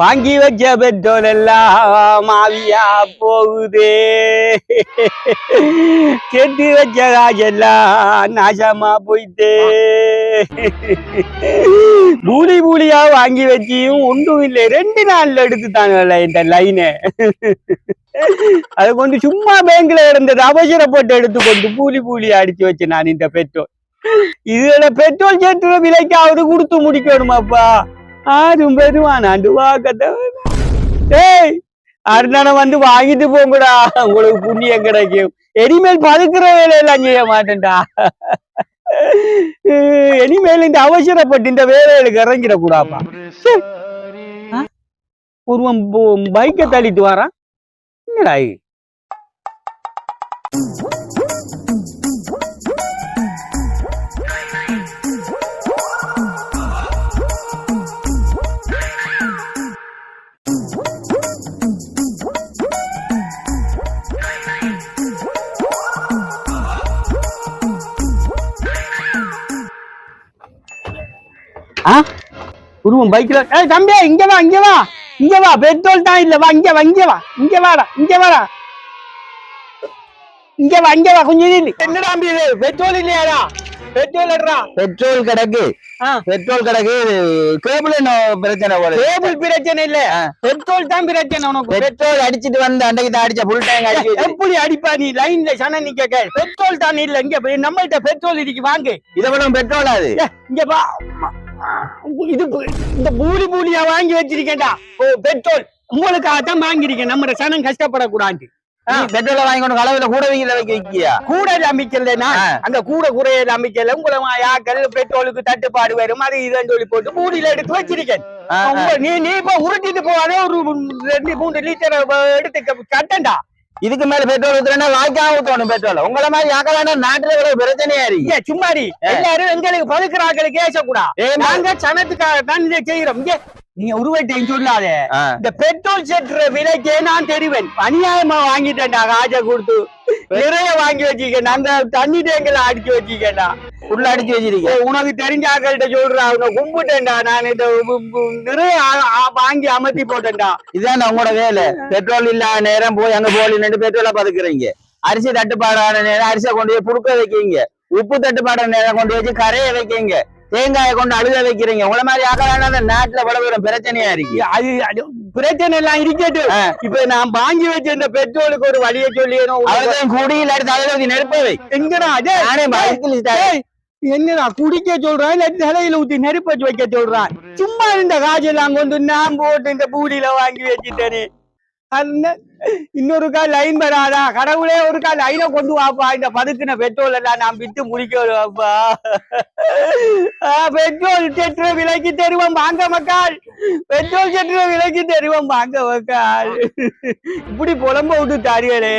வாங்கி வச்ச பெட்ரோல் எல்லாம் மாவியா போகுதே. கெட்டு வச்ச காசெல்லாம் நாசமா போயிட்டே. பூலி பூலியா வாங்கி வச்சியும் ஒன்றும் இல்லை. ரெண்டு நாள்ல எடுத்துட்டாங்கல்ல இந்த லைனை அதை கொண்டு சும்மா பேங்க்ல இருந்தது அவசரப்பட்டு எடுத்துக்கொண்டு பூலி பூலி அடிச்சு வச்சு நான் இந்த பெட்ரோல் இதுல பெட்ரோல் சேர்த்துற விலைக்காவது கொடுத்து முடிக்கணுமாப்பா? ஆறும் பெருமானாண்டு வாக்கத்தை ஏய் அருணனை வந்து வாங்கிட்டு போங்கடா. உங்களுக்கு புண்ணியம் கிடைக்கும். இனிமேல் பதுக்குற வேலையெல்லாம் செய்ய மாட்டேன்டா. இனிமேல் இந்த அவசரப்பட்டு இந்த வேலைகளுக்கு இறங்கிடக்கூடாப்பா? ஒருவன் பைக்கை தள்ளிட்டு வரான். என்னடா ஆ? உருவம் பைக்ல ஏய் தம்பி இங்க வா இங்க வா. இங்க வா பெட்ரோல் தான் இல்ல. வா இங்க வா இங்க வா. இங்க வாடா இங்க வாடா. இங்க வா இங்க வா கொஞ்சம் நில்லு என்னடா தம்பி இது? பெட்ரோல் இல்லையாடா? பெட்ரோல் எடுறா. பெட்ரோல் கிடக்கு. பெட்ரோல் கிடக்கு. கேபிள் என்ன பிரச்சனை போல? கேபிள் பிரச்சனை இல்ல. பெட்ரோல் தான் பிரச்சனை உனக்கு. பெட்ரோல் அடிச்சிட்டு வந்து அன்றைக்கு தான் அடிச்ச ஃபுல் டேங்க் அடிச்சு. எப்படி அடிப்பா நீ? லைன்ல சன நிக்க பெட்ரோல் தான் இல்ல. இங்க நம்மள்ட்ட பெட்ரோல் இருக்கு. வாங்கு. இதை விட பெட்ரோல் அது? இங்க வா. இது இந்த பூலி பூலியா வாங்கி வச்சிருக்கேன்டா. ஓ பெட்ரோல். உங்களுக்காக தான் வாங்கியிருக்கேன். நம்ம சனம் கஷ்டப்படக்கூடாது. பெட்ரோலை வாங்கி கொண்டு கலவையில கூட வைக்கல வைக்க வைக்கியா? கூட ஆ. அந்த கூட குறையில அமைக்கல. உங்களை யாக்கள் பெட்ரோலுக்கு தட்டுப்பாடு வரும். அது இதுன்னு சொல்லி போட்டு மூடியில எடுத்து வச்சிருக்கேன். நீ நீ இப்ப உருட்டிட்டு போவானே ஒரு ரெண்டு மூணு லிட்டர் எடுத்து கட்டண்டா. இதுக்கு மேல பெட்ரோல் ஊத்துறேன்னா வாய்க்காம ஊத்தணும் பெட்ரோல். உங்கள மாதிரி யாக்கலான நாட்டுல இவ்வளவு பிரச்சனையா இருக்கு? சும்மாரி எல்லாரும் எங்களுக்கு பதுக்குறாங்களுக்கு ஏசக்கூடா. ஏம்மா? நாங்க சனத்துக்காக தான் இதை செய்யறோம் இங்க நீங்க உருவட்டையும் சொல்லாத. இந்த பெட்ரோல் செட்டுற விலைக்கே நான் தெரிவேன். அநியாயமா வாங்கிட்டேன்டா காஜை கொடுத்து. நிறைய வாங்கி வச்சிருக்கேன் அந்த தண்ணி டேங்கல அடிச்சு வச்சிருக்கேன்டா உள்ள அடிச்சு வச்சிருக்க உனக்கு தெரிஞ்ச ஆக்கள்கிட்ட சொல்றா அவங்க கும்பிட்டேன்டா நான் இந்த நிறைய வாங்கி அமர்த்தி போட்டேன்டா. இதான் உங்களோட வேலை. பெட்ரோல் இல்லாத நேரம் போய் அங்க போலி நின்று பெட்ரோலை பதுக்குறீங்க. அரிசி தட்டுப்பாடான நேரம் அரிசியை கொண்டு போய் புடுக்க வைக்கீங்க. உப்பு தட்டுப்பாடான நேரம் கொண்டு வச்சு கரைய வைக்கீங்க. தேங்காயை கொண்டு அழுக வைக்கிறீங்க. உங்களை மாதிரி ஆக்கலான அந்த நாட்டுல பல பிரச்சனையா இருக்கு. அது பிரச்சனை எல்லாம் இருக்கட்டும். இப்ப நான் வாங்கி வச்ச இந்த பெட்ரோலுக்கு ஒரு வழியை சொல்லியணும் அவர்தான் குடியில் அடுத்து ஊத்தி நெருப்பவை எங்கடா அதே என்னடா குடிக்க சொல்றான் இல்ல தலையில ஊத்தி நெருப்பு வச்சு வைக்க சொல்றான் சும்மா இந்த காஜெல்லாம் வந்து நான் போட்டு இந்த பூடியில வாங்கி வச்சுட்டேனே. இன்னொருக்கா இன்னொரு லைன் வராதா கடவுளே ஒரு லைனை கொண்டு வாப்பா. இந்த பதுக்குன பெட்ரோல் எல்லாம் நான் விட்டு முடிக்கணும்ப்பா பெட்ரோல் செட்டுற விலைக்கு தருவோம் வாங்க மக்கள். பெட்ரோல் செட்டுற விலைக்கு தருவோம் வாங்க மக்கள். இப்படி புலம்ப விட்டு தாரியலே